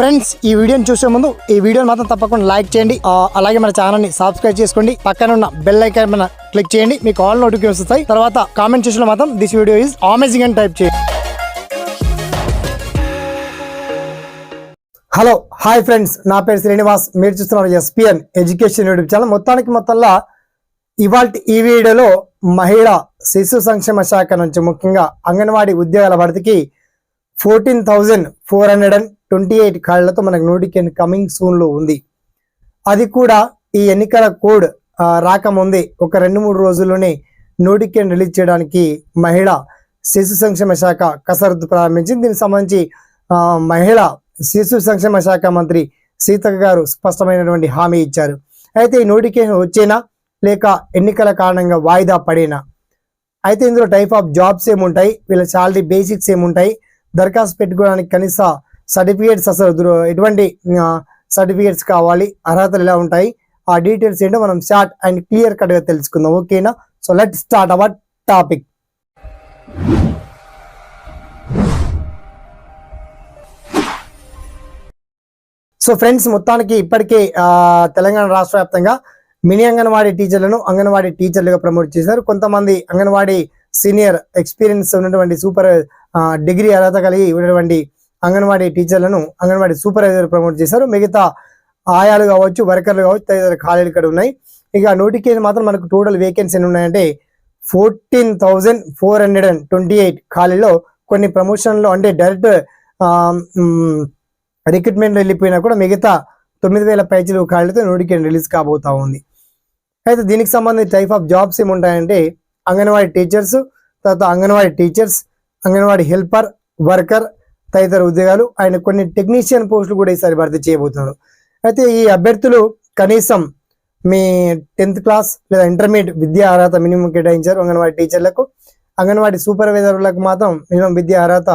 Friends ఈ వీడియోని చూసే ముందు ఈ వీడియోని మాత్రం తప్పకుండా లైక్ చేయండి. అలాగే మన ఛానల్ని సబ్స్క్రైబ్ చేసుకోండి. పక్కన ఉన్న బెల్ ఐకాన్ మన క్లిక్ చేయండి. మీకు ఆల్ నోటిఫికేషన్ వస్తాయి. తర్వాత కామెంట్ చేసిన మాత్రం దిస్ వీడియో ఈజ్ అమేజింగ్ అని టైప్ చేయండి. Hello hi friends. నా పేరు శ్రీనివాస్. మీరు చూస్తున్నారు ఎస్పిఎన్ ఎడ్యుకేషన్ యూట్యూబ్ ఛానల్. మొత్తానికి మొత్తంలో ఇవాళ ఈ వీడియోలో మహిళా శిశు సంక్షేమ శాఖ నుంచి ముఖ్యంగా అంగన్వాడీ ఉద్యోగాల భర్తీకి fourteen thousand four hundred and twenty eight కాళ్ళతో మనకు నోటిఫికేషన్ కమింగ్ సూన్లో ఉంది. అది కూడా ఈ ఎన్నికల కోడ్ రాకముందే ఒక రెండు మూడు రోజుల్లోనే నోటిఫికేషన్ రిలీజ్ చేయడానికి మహిళ శిశు సంక్షేమ శాఖ కసరత్తు ప్రారంభించింది. దీనికి సంబంధించి మహిళ శిశు సంక్షేమ శాఖ మంత్రి సీతక్క గారు స్పష్టమైనటువంటి హామీ ఇచ్చారు. అయితే ఈ నోటిఫికేషన్ వచ్చేనా? లేక ఎన్నికల కారణంగా వాయిదా పడేనా? అయితే ఇందులో టైప్ ఆఫ్ జాబ్స్ ఏముంటాయి? వీళ్ళ శాలరీ బేసిక్స్ ఏముంటాయి? దరఖాస్తు పెట్టుకోవడానికి కనీస సర్టిఫికేట్స్ అసలు ఎటువంటి సర్టిఫికేట్స్ కావాలి అర్హతలు ఎలా ఉంటాయి ఆ డీటెయిల్స్ ఏంటో మనం షార్ట్ అండ్ క్లియర్ కట్గా తెలుసుకుందాం ఓకేనా? So let start our topic. So friends మొత్తానికి ఇప్పటికే తెలంగాణ రాష్ట్ర వ్యాప్తంగా మినీ అంగన్వాడీ టీచర్లను అంగన్వాడీ టీచర్లుగా ప్రమోట్ చేశారు. కొంతమంది అంగన్వాడీ సీనియర్ ఎక్స్పీరియన్స్ ఉన్నటువంటి సూపర్ డిగ్రీ అర్హత కలిగి ఉన్నటువంటి అంగన్వాడీ టీచర్లను అంగన్వాడీ సూపర్వైజర్ ప్రమోట్ చేశారు. మిగతా ఆయాలు కావచ్చు వర్కర్లు కావచ్చు తదితర ఖాళీలు ఇక్కడ ఉన్నాయి. ఇక నోటికేజ్ మాత్రం మనకు టోటల్ వేకెన్సీ ఎన్ని ఉన్నాయంటే fourteen thousand four hundred and twenty eight ఖాళీలో కొన్ని ప్రమోషన్లు అంటే డైరెక్ట్ రిక్రూట్మెంట్ వెళ్ళిపోయినా కూడా మిగతా తొమ్మిది వేల పైచలు ఖాళీలతో నోటిఫికేషన్ రిలీజ్ కాబోతా ఉంది. అయితే దీనికి సంబంధించి టైప్ ఆఫ్ జాబ్స్ ఏముంటాయంటే అంగన్వాడీ టీచర్స్ తర్వాత Anganwadi teachers Anganwadi helper worker తదితర ఉద్యోగాలు. ఆయన కొన్ని టెక్నీషియన్ పోస్టులు కూడా ఈసారి భర్తీ చేయబోతున్నారు. అయితే ఈ అభ్యర్థులు కనీసం మీ టెన్త్ క్లాస్ లేదా ఇంటర్మీడియట్ విద్యా అర్హత మినిమం కేటాయించారు అంగన్వాడీ టీచర్లకు. అంగన్వాడీ సూపర్వైజర్లకు మాత్రం మినిమం విద్యా అర్హత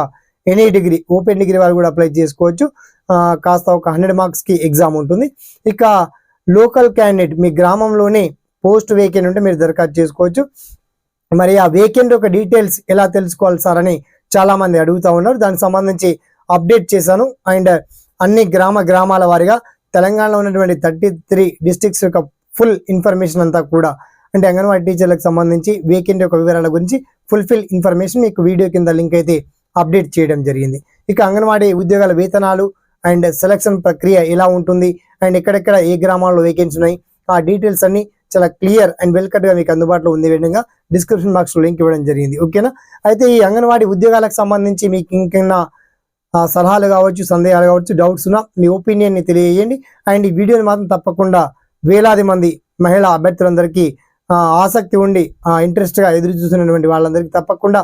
ఎనీ డిగ్రీ ఓపెన్ డిగ్రీ వాళ్ళు కూడా అప్లై చేసుకోవచ్చు. కాస్త ఒక హండ్రెడ్ మార్క్స్కి ఎగ్జామ్ ఉంటుంది. ఇక లోకల్ క్యాండిడేట్ మీ గ్రామంలోనే పోస్ట్ వేకెంట్ ఉంటే మీరు దరఖాస్తు చేసుకోవచ్చు. మరి ఆ వేకెంట్ యొక్క డీటెయిల్స్ ఎలా తెలుసుకోవాలి సార్ అని చాలా మంది అడుగుతా ఉన్నారు. దానికి సంబంధించి అప్డేట్ చేశాను. అండ్ అన్ని గ్రామ గ్రామాల వారిగా తెలంగాణలో ఉన్నటువంటి థర్టీ త్రీ డిస్ట్రిక్ట్స్ యొక్క ఫుల్ ఇన్ఫర్మేషన్ అంతా కూడా అంటే అంగన్వాడీ టీచర్లకు సంబంధించి వేకెంట్ యొక్క వివరాల గురించి ఫుల్ఫిల్ ఇన్ఫర్మేషన్ మీకు వీడియో కింద లింక్ అయితే అప్డేట్ చేయడం జరిగింది. ఇక అంగన్వాడీ ఉద్యోగాల వేతనాలు అండ్ సెలక్షన్ ప్రక్రియ ఎలా ఉంటుంది? అండ్ ఎక్కడెక్కడ ఏ గ్రామాల్లో వేకెన్సీ ఉన్నాయి? ఆ డీటెయిల్స్ అన్ని చాలా క్లియర్ అండ్ వెల్గా మీకు అందుబాటులో ఉంది విధంగా. డిస్క్రిప్షన్ బాక్స్లో లింక్ ఇవ్వడం జరిగింది. ఓకేనా? అయితే ఈ అంగన్వాడీ ఉద్యోగాలకు సంబంధించి మీకు ఇంకన్నా సలహాలు కావచ్చు సందేహాలు కావచ్చు డౌట్స్ ఉన్నా మీ ఒపీనియన్ని తెలియజేయండి. అండ్ ఈ వీడియోని మాత్రం తప్పకుండా వేలాది మంది మహిళా అభ్యర్థులందరికీ ఆసక్తి ఉండి ఇంట్రెస్ట్గా ఎదురు చూస్తున్నటువంటి వాళ్ళందరికీ తప్పకుండా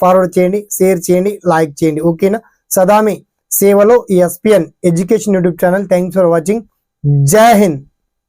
ఫార్వర్డ్ చేయండి షేర్ చేయండి లైక్ చేయండి. ఓకేనా? సదామి సేవలో ఈ SPN education YouTube channel. Thanks for watching. Jai Hind.